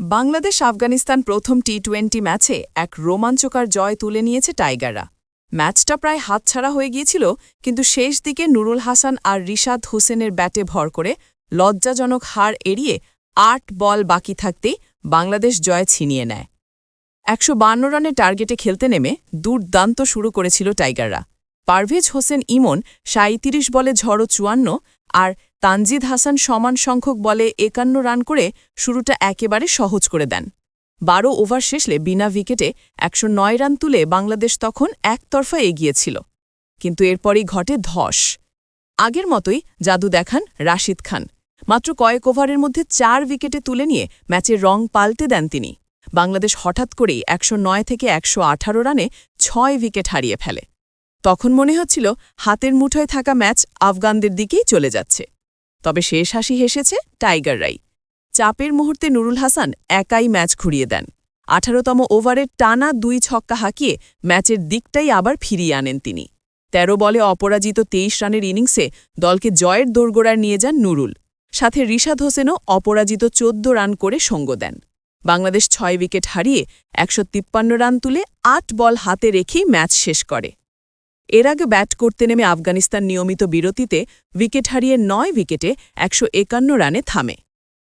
বাংলাদেশ আফগানিস্তান প্রথম T twenty ম্যাচে এক রোমাঞ্চকর জয় তুলে নিয়েছে টাইগাররা। ম্যাচটা প্রায় হাতছাড়া হয়ে গিয়েছিল, কিন্তু শেষ দিকে নুরুল হাসান আর রিশাদ হোসেনের ব্যাটে ভর করে লজ্জাজনক হার এড়িয়ে আট বল বাকি থাকতেই বাংলাদেশ জয় ছিনিয়ে নেয়। একশো বান্ন রানের টার্গেটে খেলতে নেমে দুর্দান্ত শুরু করেছিল টাইগাররা। পারভেজ হোসেন ইমন সাঁত্রিশ বলে ঝড়ো চুয়ান্ন আর তানজিদ হাসান সমান সংখ্যক বলে একান্ন রান করে শুরুটা একেবারে সহজ করে দেন। বারো ওভার শেষলে বিনা উইকেটে একশো নয় রান তুলে বাংলাদেশ তখন একতরফা এগিয়েছিল, কিন্তু এরপরই ঘটে ধস। আগের মতোই জাদু দেখান রাশিদ খান। মাত্র কয়েক ওভারের মধ্যে চার উইকেটে তুলে নিয়ে ম্যাচের রং পাল্টে দেন তিনি। বাংলাদেশ হঠাৎ করেই একশো নয় থেকে একশো আঠারো রানে ছয় উইকেট হারিয়ে ফেলে। তখন মনে হচ্ছিল হাতের মুঠোয় থাকা ম্যাচ আফগানদের দিকেই চলে যাচ্ছে। তবে শেষ হাসি হেসেছে টাইগাররাই চাপের মুহূর্তে নুরুল হাসান একাই ম্যাচ ঘুরিয়ে দেন। আঠারোতম ওভারের টানা দুই ছক্কা হাঁকিয়ে ম্যাচের দিকটাই আবার ফিরিয়ে আনেন তিনি। ১৩ বলে অপরাজিত তেইশ রানের ইনিংসে দলকে জয়ের দোরগোড়ায় নিয়ে যান নুরুল। সাথে রিশাদ হোসেনও অপরাজিত চোদ্দ রান করে সঙ্গ দেন। বাংলাদেশ ছয় উইকেট হারিয়ে একশো তিপ্পান্ন রান তুলে আট বল হাতে রেখেই ম্যাচ শেষ করে। এর আগে ব্যাট করতে নেমে আফগানিস্তান নিয়মিত বিরতিতে উইকেট হারিয়ে নয় উইকেটে একশো একান্ন রানে থামে।